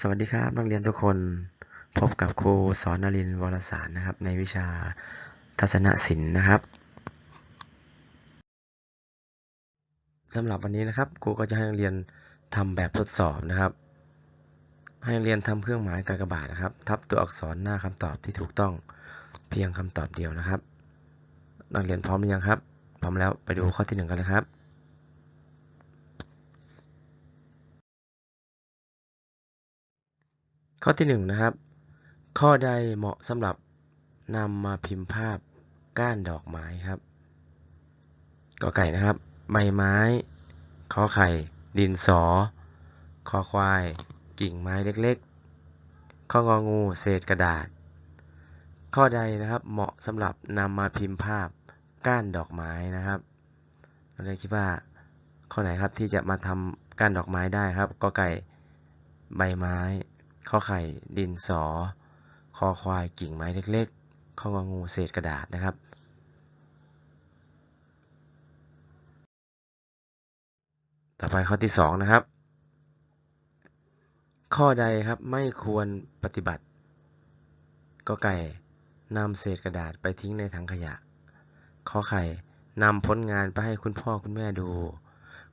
สวัสดีครับนักเรียนทุกคนพบกับครูสอนนรินทร์วรสารนะครับ ในวิชาทัศนศิลป์นะครับสำหรับวันนี้นะครับครูก็จะให้นักเรียนทำแบบทดสอบนะครับ ให้นักเรียนทำเครื่องหมายกากบาทนะครับ ทับตัวอักษรหน้าคำตอบที่ถูกต้องเพียงคำตอบเดียวนะครับ นักเรียนพร้อมหรือยังครับพร้อมแล้วไปดูข้อที่หนึ่งกันเลยครับ ข้อที่หนึ่งนะครับ ข้อใดเหมาะสำหรับนำมาพิมพ์ภาพก้านดอกไม้ครับกอไก่นะครับ ใบไม้ขอไข่ ดินสอคอควาย กิ่งไม้เล็กๆ ข้ององูเศษกระดาษ ข้อใดนะครับเหมาะสำหรับนำมาพิมพ์ภาพก้านดอกไม้นะครับเราเลยคิดว่าข้อไหนครับที่จะมาทำก้านดอกไม้ได้ครับกอไก่ใบไม้ ข้อไข่ดินสอ คอควายกิ่งไม้เล็กๆข้องงูเศษกระดาษนะครับ ต่อไปข้อที่สองนะครับ ข้อใดครับไม่ควรปฏิบัติ ก็ไก่นำเศษกระดาษไปทิ้งในถังขยะ ข้อไข่นำผลงานไปให้คุณพ่อคุณแม่ดู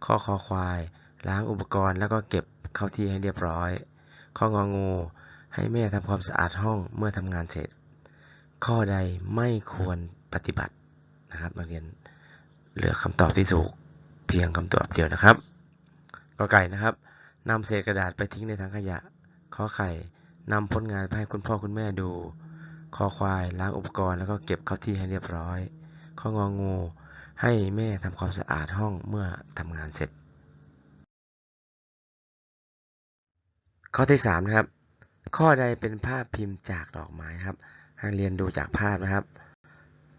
ข้อคอควายล้างอุปกรณ์แล้วก็เก็บเข้าที่ให้เรียบร้อย ข้ององูให้แม่ทำความสะอาดห้องเมื่อทำงานเสร็จ ข้อใดไม่ควรปฏิบัตินะครับนักเรียนเหลือคำตอบที่ถูกเพียงคำตอบเดียวนะครับกอไก่นะครับนำเศษกระดาษไปทิ้งในถังขยะข้อไข่นำผลงานไปให้คุณพ่อคุณแม่ดูคอควายล้างอุปกรณ์แล้วก็เก็บเข้าที่ให้เรียบร้อยข้ององู ให้แม่ทำความสะอาดห้องเมื่อทำงานเสร็จ ข้อที่3นะครับ ข้อใดเป็นภาพพิมพ์จากดอกไม้ครับให้เรียนดูจากภาพนะครับ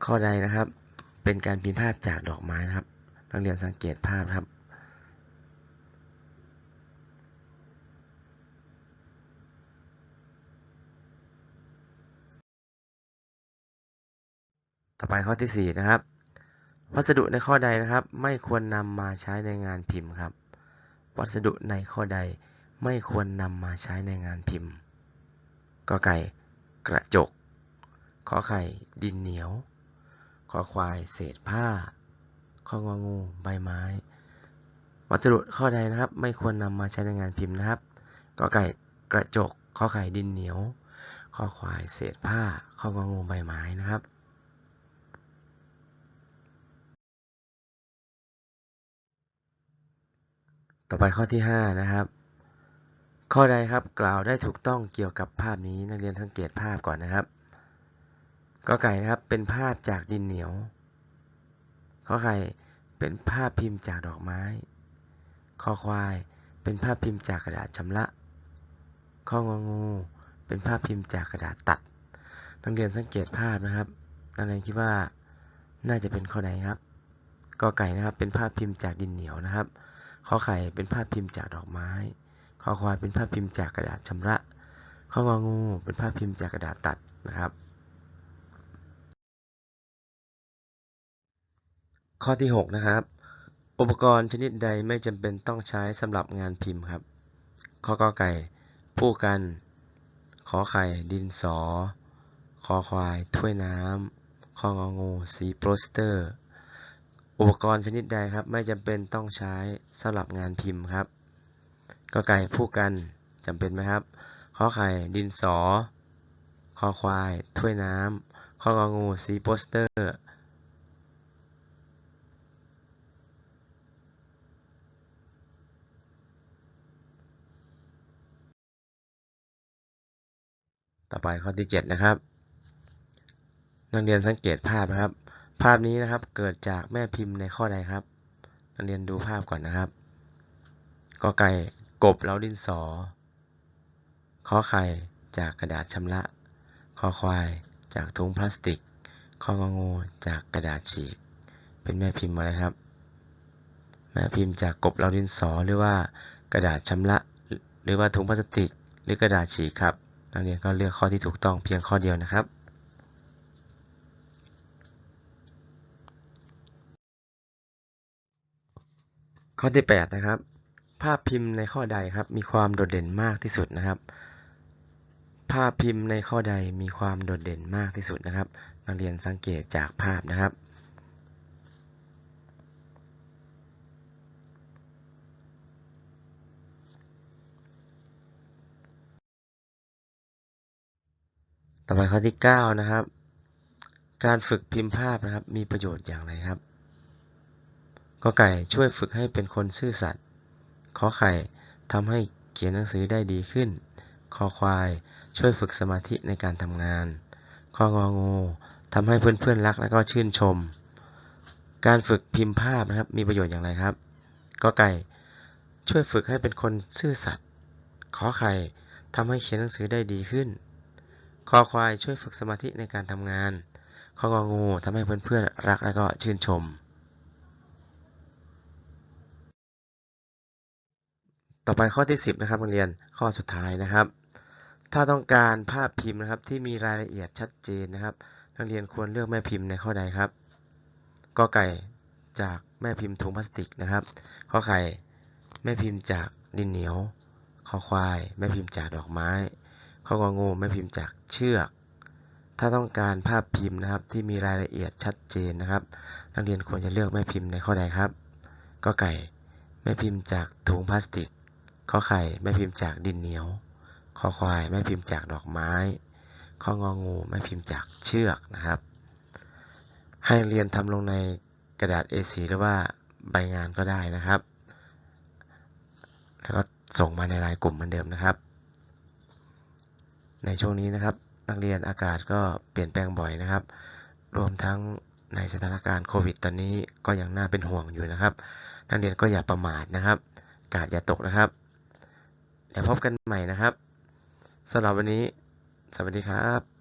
ข้อใดนะครับ เป็นการพิมพ์ภาพจากดอกไม้นะครับ นักเรียนสังเกตภาพครับ ต่อไปข้อที่ 4 นะครับ วัสดุในข้อใดนะครับ ไม่ควรนำมาใช้ในงานพิมพ์ครับ วัสดุในข้อใด ไม่ควรนำมาใช้ในงานพิมพ์กอไก่ กระจก ขอไข่ ดินเหนียว ขอควาย เศษผ้า ข้ององู ใบไม้ วัสดุข้อใดนะครับ ไม่ควรนำมาใช้ในงานพิมพ์นะครับกอไก่ กระจก ขอไข่ ดินเหนียวข้อควาย เศษผ้า ข้ององู ใบไม้นะครับต่อไปข้อที่ 5 นะครับ ข้อใดครับกล่าวได้ถูกต้องเกี่ยวกับภาพนี้นักเรียนสังเกตภาพก่อนนะครับก็ไก่นะครับเป็นภาพจากดินเหนียวข้อไข่เป็นภาพพิมพ์จากดอกไม้ข้อควายเป็นภาพพิมพ์จากกระดาษชำระข้ององูเป็นภาพพิมพ์จากกระดาษตัด นักเรียนสังเกตภาพนะครับนักเรียนคิดว่าน่าจะเป็นข้อใดครับกอไก่นะครับเป็นภาพพิมพ์จากดินเหนียวนะครับข้อไข่เป็นภาพพิมพ์จากดอกไม้ ข้อควายเป็นภาพพิมพ์จากกระดาษชำระข้ององูเป็นภาพพิมพ์จากกระดาษตัดนะครับ ข้อที่ 6 นะครับ อุปกรณ์ชนิดใดไม่จำเป็นต้องใช้สำหรับงานพิมพ์ครับข้อกอไก่ ผู้กัน ขอไข่ ดินสอ คอควาย ถ้วยน้ำข้ององู สีโปสเตอร์ อุปกรณ์ชนิดใดครับ ไม่จำเป็นต้องใช้สำหรับงานพิมพ์ครับ กอไก่ผู้กันจำเป็นไหมครับขอไข่ดินสอคอควาย ถ้วยน้ำข้อกองูสีโปสเตอร์ ต่อไปข้อที่ 7 นะครับ นักเรียนสังเกตภาพนะครับ ภาพนี้นะครับเกิดจากแม่พิมพ์ในข้อใดครับ นักเรียนดูภาพก่อนนะครับกอไก่ กบแล้วดินสอขอไข่จากกระดาษชำระคอควายจากถุงพลาสติกคององูจากกระดาษฉีก เป็นแม่พิมพ์อะไรครับ แม่พิมพ์จากกบเราดินสอหรือว่ากระดาษชำระหรือว่าถุงพลาสติก หรือกระดาษฉีกครับนักเรียนก็เลือกข้อที่ถูกต้องเพียงข้อเดียวนะครับข้อที่ 8 นะครับ ภาพพิมพ์ในข้อใดครับมีความโดดเด่นมากที่สุดนะครับ ภาพพิมพ์ในข้อใดมีความโดดเด่นมากที่สุดนะครับ นักเรียนสังเกตจากภาพนะครับต่อไปข้อที่ 9 นะครับ การฝึกพิมพ์ภาพนะครับ มีประโยชน์อย่างไรครับ ก็ไก่ช่วยฝึกให้เป็นคนซื่อสัตย์ ขอไข่ทำให้เขียนหนังสือได้ดีขึ้น คอควายช่วยฝึกสมาธิในการทำงานข้ององูทำให้เพื่อนๆรักและก็ชื่นชม การฝึกพิมพ์ภาพนะครับมีประโยชน์อย่างไรครับก็ไก่ช่วยฝึกให้เป็นคนซื่อสัตย์ ขอไข่ทำให้เขียนหนังสือได้ดีขึ้น คอควายช่วยฝึกสมาธิในการทำงานข้ององูทำให้เพื่อนๆรักและก็ชื่นชม ต่อไปข้อที่ 10 นะครับนักเรียนข้อสุดท้ายนะครับ ถ้าต้องการภาพพิมพ์นะครับที่มีรายละเอียดชัดเจนนะครับ นักเรียนควรเลือกแม่พิมพ์ในข้อใดครับกอไก่จากแม่พิมพ์ถุงพลาสติกนะครับข้อไข่แม่พิมพ์จากดินเหนียวข้อควายแม่พิมพ์จากดอกไม้ข้ององูแม่พิมพ์จากเชือก ถ้าต้องการภาพพิมพ์นะครับที่มีรายละเอียดชัดเจนนะครับ นักเรียนควรจะเลือกแม่พิมพ์ในข้อใดครับกอไก่แม่พิมพ์จากถุงพลาสติก ข้อไข่แม่พิมพ์จากดินเหนียวข้อควายแม่พิมพ์จากดอกไม้ ข้ององูแม่พิมพ์จากเชือกนะครับ ให้เรียนทำลงในกระดาษ A4 หรือว่าใบงานก็ได้นะครับ แล้วก็ส่งมาในไลน์กลุ่มเหมือนเดิมนะครับ ในช่วงนี้นะครับ นักเรียนอากาศก็เปลี่ยนแปลงบ่อยนะครับ รวมทั้งในสถานการณ์โควิดตอนนี้ก็ยังน่าเป็นห่วงอยู่นะครับ นักเรียนก็อย่าประมาทนะครับ กาดอย่าตกนะครับ เดี๋ยวพบกันใหม่นะครับสำหรับวันนี้ สวัสดีครับ